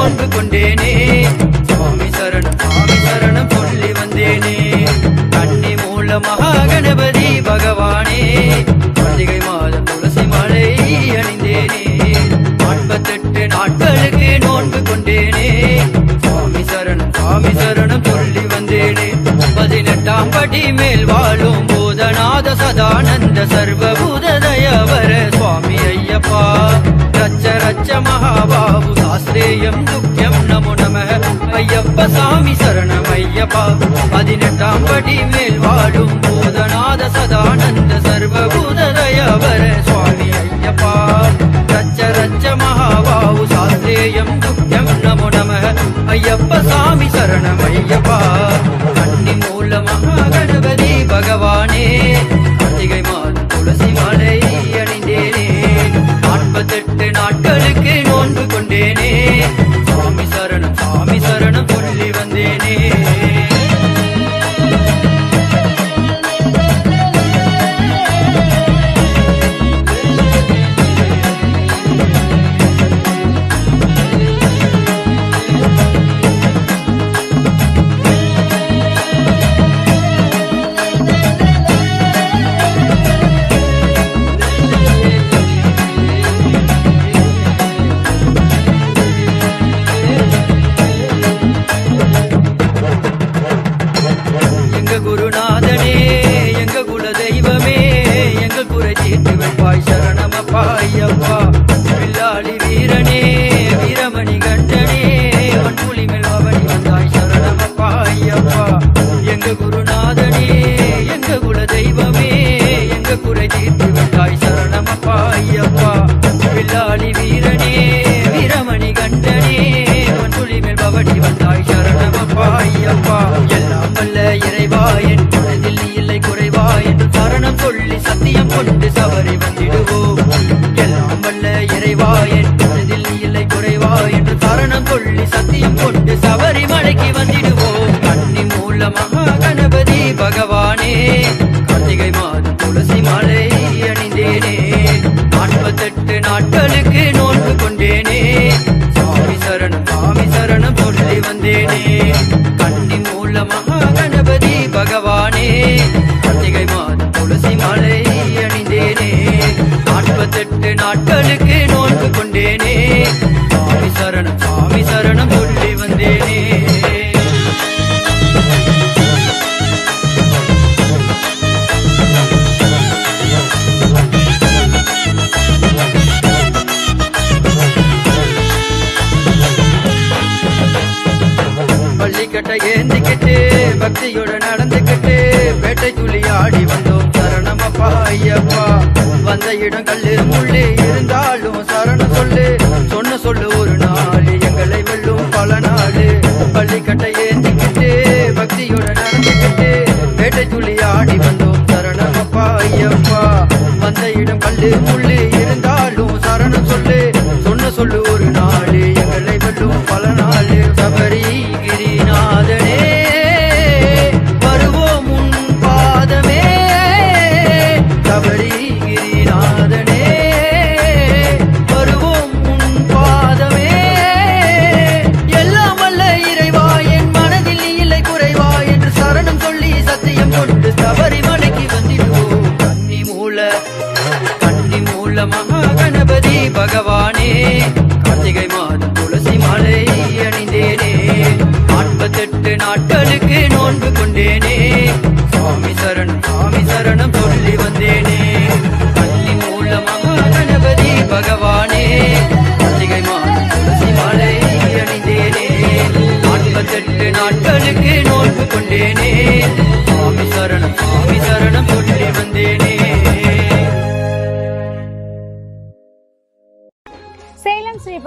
நோன்பு கொண்டேனே. சுவாமி சரணம் சுவாமி சரணம் சொல்லி வந்தேனே. கண்ணி மூல மகா கணபதி பகவானே. கார்த்திகை மாதம் துளசி மலை அணிந்தேனே. நாற்பத்தெட்டு நாட்களுக்கு நோன்பு கொண்டேனே. சுவாமி சரணம் சுவாமி சரணம் சொல்லி வந்தேனே. பதினெட்டாம் படி மேல் வாழும் பூதநாத சதானந்த சர்வபூத தயவர சுவாமி ஐயப்பா. ரச்ச ரச்ச மகாபாபு சாஸ்திரேயம் முக்கியம் நமோ நம. ஐயப்ப சாமி சரணம் ஐயப்பா. பதினெட்டாம் படி மேல் வாழும் பூதநாத சதானந்த சர்வபூத தயவர சுவாமி ஐயப்பா. ரச்ச ரச்ச மகாபாவு சாத்தேயம் முக்கியம் நமோ நம. ஐயப்ப சாமி சரணம் ஐயப்பா. गुरुनाथ சத்தியம் கொண்டு சபரி வந்திடுவோம். எல்லாம் வல்ல இறைவா என் இல்லை குறைவா என்று சரணம் சொல்லி சத்தியம் கொண்டு சபரி மலைக்கு வந்திடுவோம். கண்ணி மூலமாக கணபதி பகவானே கார்த்திகை மாதம் துளசி மாலை அணிந்தேனே. நாற்பத்தெட்டு நாட்களுக்கு நோன்பு கொண்டேனே சுவாமி சுவாமி சரணம் நாற்பத்தெட்டு நாட்களுக்கு நோன்பு கொண்டேனே. சாமி சரணம் சாமி சரணம் சொல்லி வந்தேனே. பள்ளிக்கட்டை ஏந்திக்கிட்டு பக்தியோட நடந்துக்கிட்டு வேட்டை துளி ஆடி வந்தோம். சரணமப்பா ஐயா வந்த இடம் கல்லு முள்ளு இருந்தாலும் சரண சொல்லு. சொன்ன சொல்லு ஒரு நாள் எங்களை வெல்லும் பல நாள். பள்ளிக்கட்டை ஏந்திக்கிட்டு பக்தியோட நடந்துக்கிட்டு வேட்டை துளி ஆடி வந்தோம் சரணமப்பா ஐயப்பா. வந்த இடம் கல்லு முள்ளு பகவானே கார்த்திகை மாதம் துளசி மாலை அணிந்தேனே. நாற்பத்தெட்டு நாட்களுக்கு நோன்பு கொண்டேனே. சுவாமி சரணம் சுவாமி சரணம் சொல்லி வந்தேனே. கன்னி மூல கணபதி பகவானே கார்த்திகை மாதம் துளசி மாலை அணிந்தேனே. நாற்பத்தெட்டு நாட்களுக்கு நோன்பு கொண்டேனே. சுவாமி சரணம் சுவாமி சரணம் சொல்லி வந்தேனே.